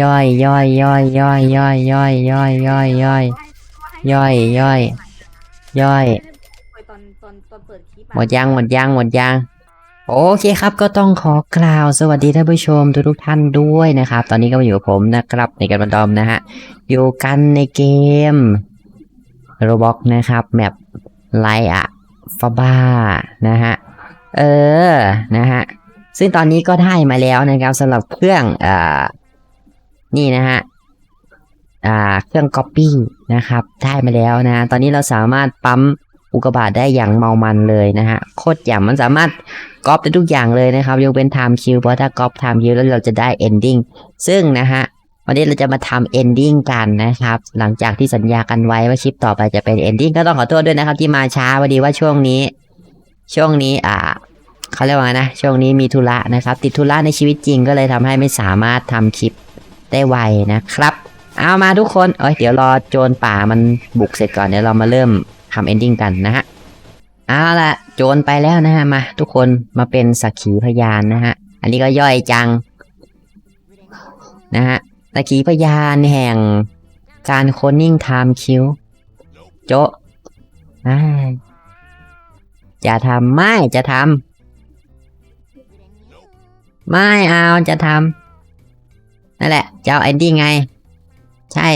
ย่อยย่อยย่อยย่อยย่อยย่อยย่อยย่อยย่อยย่อยย่อยย่อยตอนตอนตอนเปิดคลิปหมดยังหมดยังหมดยังโอเคครับก็ต้องขอกล่าวสวัสดีท่านผู้ชมทุกทุกๆท่านด้วยนะครับ ตอนนี้ก็มาอยู่กับผมนะครับในการบันดอมนะฮะอยู่กันในเกมโรบอกนะครับแมปไลอะฟาบ้านะฮะเออนะฮะซึ่งตอนนี้ก็ได้มาแล้วนะครับสำหรับเครื่องอ่า นี่นะฮะอ่าเครื่อง Copy นะครับ ได้มาแล้วนะ ตอนนี้เราสามารถปั๊มอุกกาบาตได้อย่างเมามันเลยนะฮะ โคตรอย่างมันสามารถก๊อปได้ทุกอย่างเลยนะครับยกเป็น time q เพราะถ้าก๊อป time q แล้วเราจะได้ ending ซึ่งนะฮะวันนี้เราจะมาทำ ending กันนะครับ หลังจากที่สัญญากันไว้ว่าคลิปต่อไปจะเป็น ending ก็ต้องขอโทษด้วยนะครับ ที่มาช้าพอดีว่าช่วงนี้ ช่วงนี้อ่าเขาเรียกว่าไงนะ ช่วงนี้มีธุระนะครับ ติดธุระในชีวิตจริงก็เลยทำให้ไม่สามารถทำคลิป ได้ไวนะครับ เอามาทุกคนเอ้ยเดี๋ยวรอโจรป่ามันบุกเสร็จก่อนเดี๋ยวเรามาเริ่มทำ ending กันนะฮะเอาละโจรไปแล้วนะฮะมา ทุกคนมาเป็นสักขีพยานนะฮะอันนี้ก็ย่อยจังนะฮะสักขีพยานแห่งการโคนิ่งไทม์คิวโจะอ่าจะทำไม่จะทำไม่เอาจะทำ นั่นแหละจะเอาเอนดิ้ไง ใช่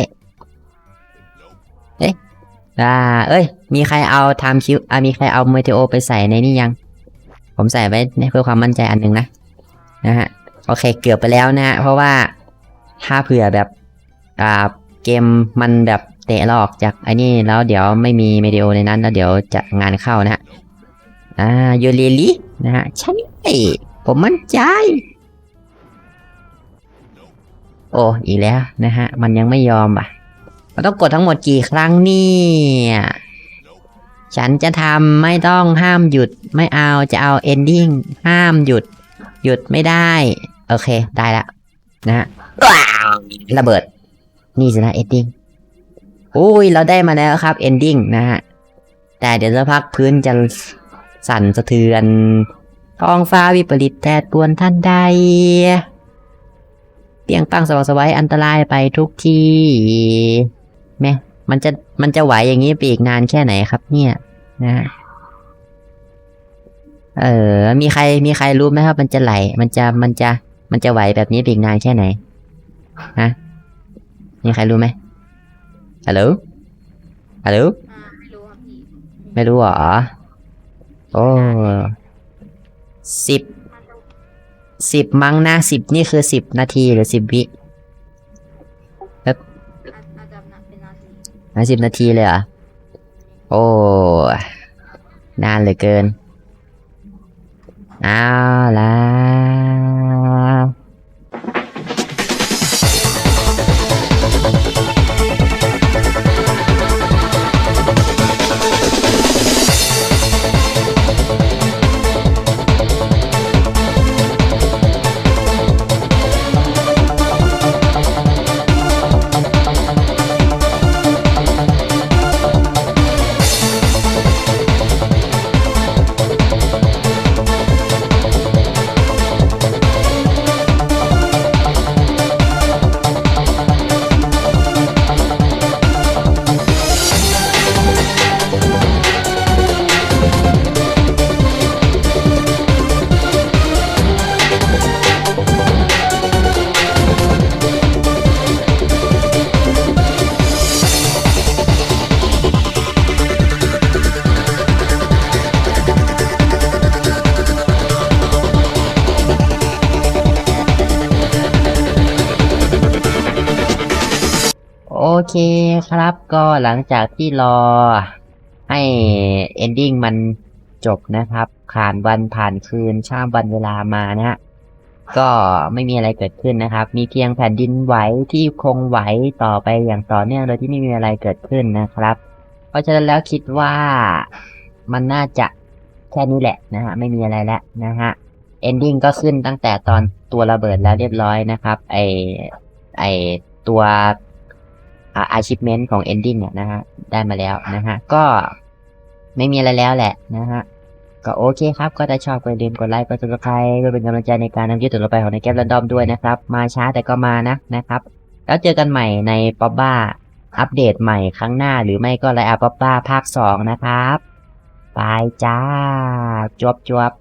อ่าเอ้ย มีใครเอาไทม์คิวอ่ามีใครเอาเมเทโอไปใส่ในนี่ยัง ผมใส่ไว้เพื่อความมั่นใจอันหนึ่งนะนะฮะโอเคเกือบไปแล้วนะฮะเพราะว่าถ้าเผื่อแบบอ่าเกมมันแบบเตะเราออกจากไอ้นี่แล้วเดี๋ยวไม่มีเมเทโอในนั้นแล้วเดี๋ยวจะงานเข้านะฮะอ่าโยเรลินะฮะใช่ผมมั่นใจ โอ้อีแล้วนะฮะ มันยังไม่ยอมป่ะมันต้องกดทั้งหมดกี่ครั้งเนี่ยฉันจะทำไม่ต้องห้ามหยุดไม่เอาจะเอา ending ห้ามหยุด หยุดไม่ได้ โอเค ได้ละนะฮะระเบิด นี่สินะ ending อุ้ย เราได้มาแล้วครับ ending นะฮะ แต่เดี๋ยวสักพักพื้นจะสั่นสะเทือนท้องฟ้าวิปริตแทดปวนท่านใด เตียงตั้งสว่างไสวัยอันตรายไปทุกที่แม่มันจะมันจะไหวอย่างนี้ไปอีกนานแค่ไหนครับ เนี่ยนะเออ มีใครมีใครรู้ไหมครับ มันจะไหล มันจะมันจะ มันจะไหวแบบนี้ไปอีกนานแค่ไหนฮะมีใครรู้ไหมฮัลโหลฮัลโหลอ่าไม่รู้ครับพี่ไม่รู้เหรอ โอ้สิบ สิบมั้งนะสิบนี่คือสิบนาทีหรือสิบวิแบบนาทีนะสิบนาทีเลยเหรอ โอ้ นานเหลือเกิน เอาละ เคครับก็หลังจากที่รอให้ ending มันจบนะครับ ผ่านวันผ่านคืนข้ามวันเวลามานะฮะก็ไม่มีอะไรเกิดขึ้นนะครับ มีเพียงแผ่นดินไหวที่คงไหวต่อไปอย่างต่อเนื่องโดยที่ไม่มีอะไรเกิดขึ้นนะครับ เพราะฉะนั้นแล้วคิดว่ามันน่าจะแค่นี้แหละนะฮะไม่มีอะไรแล้วนะฮะ ending ก็ขึ้นตั้งแต่ตอนตัวระเบิดแล้วเรียบร้อยนะครับ ไอไอตัว achievement ของ ending เนี่ยนะฮะได้มาแล้วนะฮะก็ไม่มีอะไรแล้วแหละนะฮะก็โอเคครับ ก็ถ้าชอบก็อย่าลืมกดไลค์กด subscribe เพื่อเป็นกำลังใจในการทำคลิปต่อไปของในแก๊ปรันดอมด้วยนะครับ มาช้าแต่ก็มานะนะครับ แล้วเจอกันใหม่ในป๊อบบ้าอัปเดตใหม่ครั้งหน้าหรือไม่ก็ไลอัพป๊อบบ้าภาค 2 นะครับบายจ้าจวบจวบ